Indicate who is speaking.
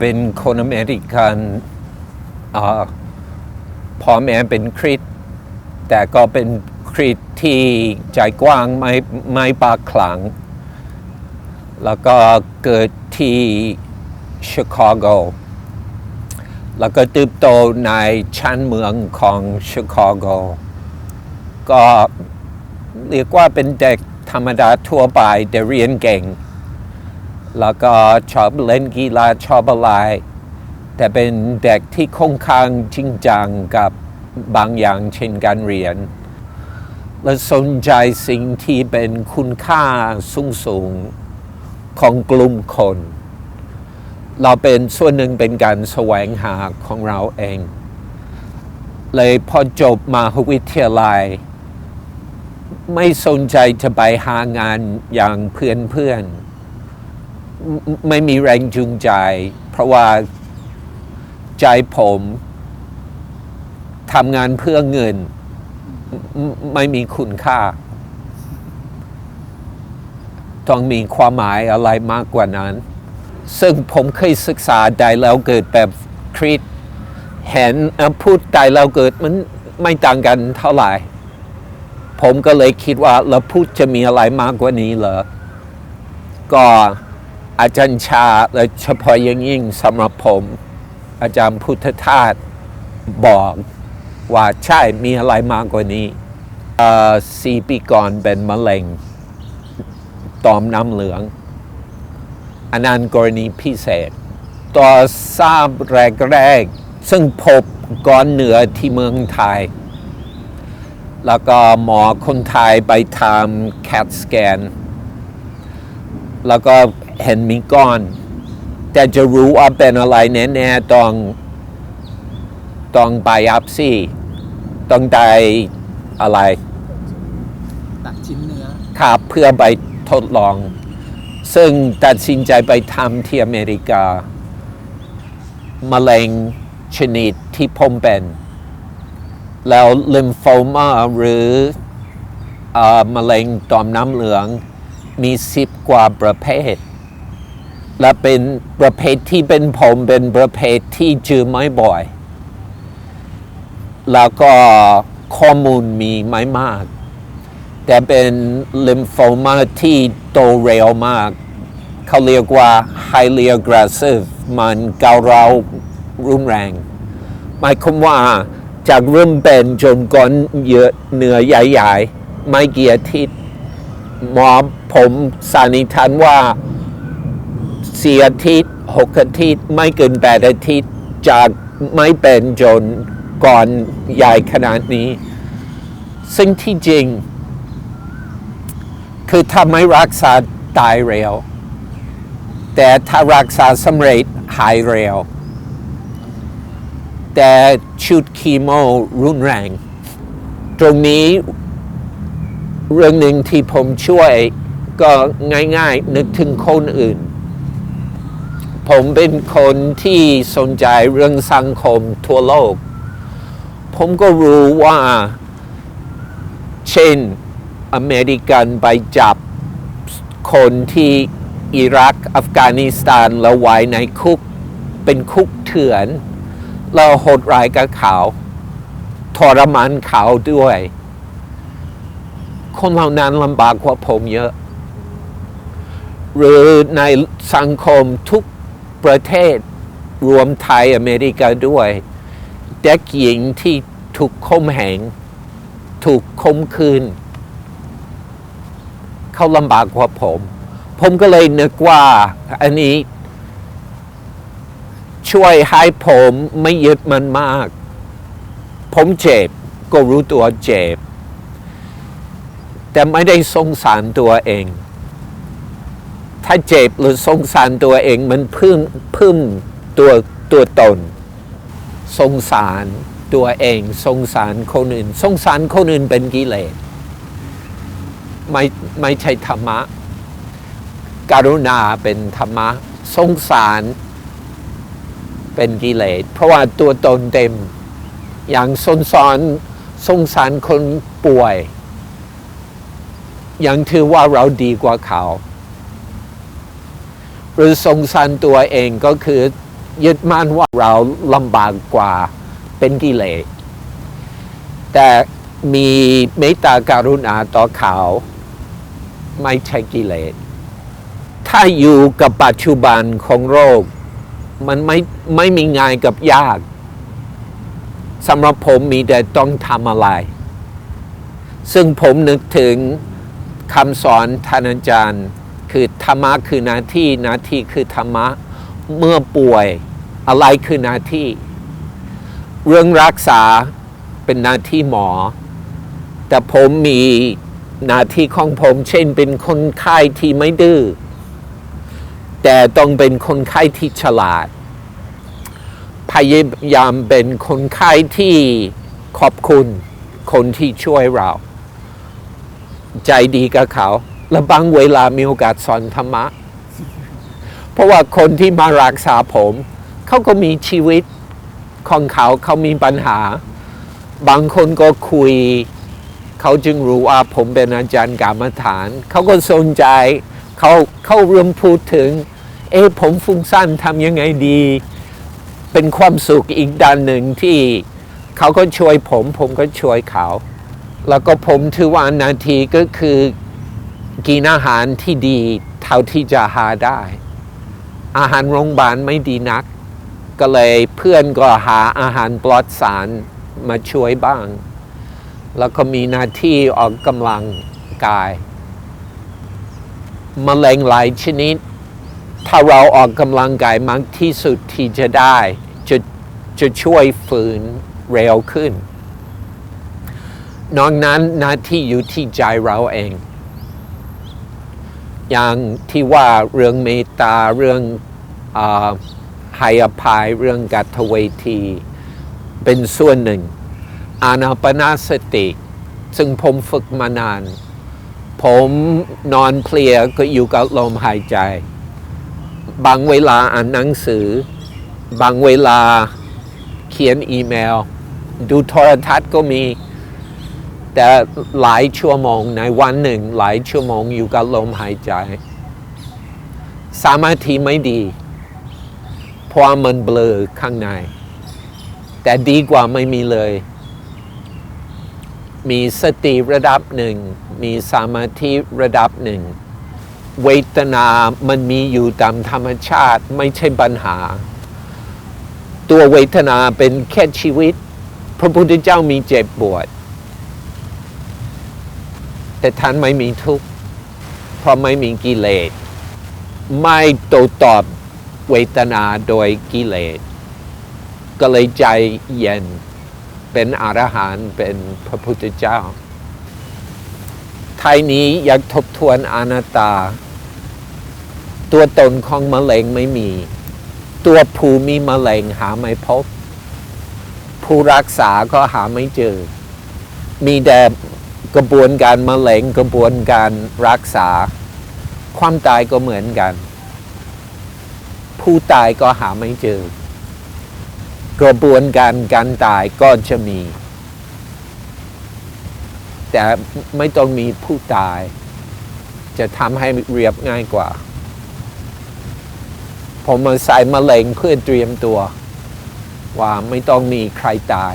Speaker 1: เป็นคนอเมริกันอพ่อแม่เป็นคริสแต่ก็เป็นคริสที่ใจกว้างไม่ไม่ปากขลัง แล้วก็เกิดที่ชิคาโกแล้วก็เติบโตในชั้นเมืองของชิคาโกก็เรียกว่าเป็นเด็กธรรมดาทั่วไปแต่เรียนเก่ง แล้วก็ชอบเล่นกีฬาชอบอะไร แต่เป็นเด็กที่ค่อนข้างจริงจังกับบางอย่างเช่นการเรียน และสนใจสิ่งที่เป็นคุณค่าสูงสูงของกลุ่มคน เราเป็นส่วนหนึ่งเป็นการแสวงหาของเราเอง เลยพอจบมหาวิทยาลัย ไม่สนใจจะไปหางานอย่างเพื่อนเพื่อนๆ ไม่มีแรงจูงใจ เพราะว่าใจผมทำงานเพื่อเงิน ไม่มีคุณค่า ต้องมีความหมายอะไรมากกว่านั้น ซึ่งผมเคยศึกษาได้แล้วเกิดแบบคริสเห็นพูดได้แล้วเกิดมันไม่ต่างกันเท่าไหร่ ผมก็เลยคิดว่าแล้วพูดจะมีอะไรมากกว่านี้เหรอก็ อาจารย์ชาและเฉพาะอยังยิ่งสำหรับผม อาจารย์พุทธทาสบอกว่าใช่มีอะไรมากกว่านี้สี่ปีก่อนเป็นมะเร็งตอมน้ำเหลืองอันนั้นกรณีพิเศษ ต่อทราบแรกๆซึ่งพบก่อนเหนือที่เมืองไทย แล้วก็หมอคนไทยไปทำ CAT scan แล้วก็ เห็นมีก้อน แต่จะรู้ว่าเป็นอะไรแน่ๆต้องต้องไปอัพซี่ต้องได้อะไร
Speaker 2: ตัดชิ้นเนื้อ
Speaker 1: ครับเพื่อไปทดลอง ซึ่งตัดสินใจไปทำที่อเมริกามะเร็งชนิดที่ผมเป็น แล้วลิมโฟมาหรือเอ่อมะเร็งต่อมน้ำเหลืองมีสิบกว่าประเภท และเป็นประเภทที่เป็นผมเป็นประเภทที่เจอไม่บ่อย แล้วก็ข้อมูลมีไม่มาก แต่เป็นลิมโฟมาที่โตเร็วมาก เขาเรียกว่า highly aggressive มันเก้าวร้ารุนแรงหมายความว่าจากเริ่มเป็นจนก้อนเยอะเนื้อใหญ่ๆไม่เกี่อาทิตย์หมอผมสันนิษฐานว่า สี่อาทิตย์หกอาทิตย์ไม่เกินแปดอาทิตย์จากไม่เป็นจนก่อนใหญ่ขนาดนี้ ซึ่งที่จริง คือถ้าไม่รักษาตายเร็ว แต่ถ้ารักษาสำเร็จหายเร็ว แต่ชุดคีโมรุนแรง ตรงนี้เรื่องหนึ่งที่ผมช่วยก็ง่ายๆ นึกถึงคนอื่น ผมเป็นคนที่สนใจเรื่องสังคมทั่วโลก ผมก็รู้ว่า เช่นอเมริกันไปจับคนที่อิรักอัฟกานิสถานแล้วไว้ในคุก เป็นคุกเถื่อนเราโหดร้ายกับเขาทรมานเขาด้วย คนเหล่านั้นลำบากกว่าผมเยอะ หรือในสังคมทุก ประเทศรวมไทยอเมริกาด้วย เด็กหญิงที่ถูกข่มเหง ถูกข่มขืน เขาลำบากกว่าผม ผมก็เลยนึกว่าอันนี้ ช่วยให้ผมไม่ยึดมันมาก ผมเจ็บก็รู้ตัวเจ็บ แต่ไม่ได้สงสารตัวเอง ถ้าเจ็บหรือสงสารตัวเองมันพึ่งพึ่งตัวตัวตน สงสารตัวเอง สงสารคนอื่น สงสารคนอื่นเป็นกิเลสไม่ไม่ใช่ธรรมะการุณาเป็นธรรมะ สงสารเป็นกิเลสเพราะว่าตัวตนเต็ม อย่างสงสารสงสารคนป่วย ยังถือว่าเราดีกว่าเขา รือสงสารตัวเองก็คือยึดมั่นว่าเราลำบากกว่าเป็นกิเลสแต่มีเมตตาการุณาต่อเขาไม่ใช่กิเลสถ้าอยู่กับปัจจุบันของโรค มันไม่ไม่มีง่ายกับยากสำหรับผมมีแต่ต้องทำอะไร ซึ่งผมนึกถึงคำสอนท่านอาจารย์ คือธรรมะคือหน้าที่หน้าที่คือธรรมะเมื่อป่วยอะไรคือหน้าที่ เรื่องรักษาเป็นหน้าที่หมอ แต่ผมมีหน้าที่ของผม เช่นเป็นคนไข้ที่ไม่ดื้อแต่ต้องเป็นคนไข้ที่ฉลาด พยายามเป็นคนไข้ที่ขอบคุณ คนที่ช่วยเรา ใจดีกับเขา และบางเวลามีโอกาสสอนธรรมะ เพราะว่าคนที่มารักษาผม เขาก็มีชีวิตของเขาเขามีปัญหา บางคนก็คุย เขาจึงรู้ว่าผมเป็นอาจารย์กรรมฐาน เขาก็สนใจ เขาเขาเริ่มพูดถึง เอ๊ะผมฟุ้งซ่านทำยังไงดี เป็นความสุขอีกด้านหนึ่งที่เขาก็ช่วยผม ผมก็ช่วยเขา แล้วก็ผมถือว่านาทีก็คือ กินอาหารที่ดีเท่าที่จะหาได้ อาหารโรงพยาบาลไม่ดีนัก ก็เลยเพื่อนก็หาอาหารปลอดสารมาช่วยบ้าง แล้วก็มีหน้าที่ออกกำลังกายมแมลงหลายชนิด ถ้าเราออกกำลังกายมากที่สุดที่จะได้จะจะช่วยฝืนเร็วขึ้น นอกนั้นหน้าที่อยู่ที่ใจเราเอง อย่างที่ว่าเรื่องเมตตาเรื่องอาให้อภัยเรื่องกัตเวทีเป็นส่วนหนึ่ง อานาปนาสติ ซึ่งผมฝึกมานาน ผมนอนเพลียก็อยู่กับลมหายใจ บางเวลาอ่านหนังสือ บางเวลาเขียนอีเมล ดูโทรทัศน์ก็มี แต่หลายชั่วโมงในวันหนึ่ง หลายชั่วโมงอยู่กับลมหายใจสามาธิไม่ดีเพราะมันเบลอข้างใน แต่ดีกว่าไม่มีเลย มีสติระดับหนึ่ง มีสมาธิระดับหนึ่ง เวทนามันมีอยู่ตามธรรมชาติไม่ใช่ปัญหา ตัวเวทนาเป็นแค่ชีวิต พระพุทธเจ้ามีเจ็บปวด แต่ท่านไม่มีทุกข์เพราะไม่มีกิเลส ไม่โตตอบเวทนาโดยกิเลส ก็เลยใจเย็นเป็นอรหันต์เป็นพระพุทธเจ้าไทยนี้อยากทบทวนอนัตตา ตัวตนของมะเร็งไม่มี ตัวผู้มีมะเร็งหาไม่พบ ผู้รักษาก็หาไม่เจอ มีแต่ กระบวนการมะเร็งกระบวนการรักษา ความตายก็เหมือนกัน ผู้ตายก็หาไม่เจอ กระบวนการการตายก็จะมี แต่ไม่ต้องมีผู้ตาย จะทำให้เรียบง่ายกว่า ผมมาใส่มะเร็งเพื่อเตรียมตัว ว่าไม่ต้องมีใครตาย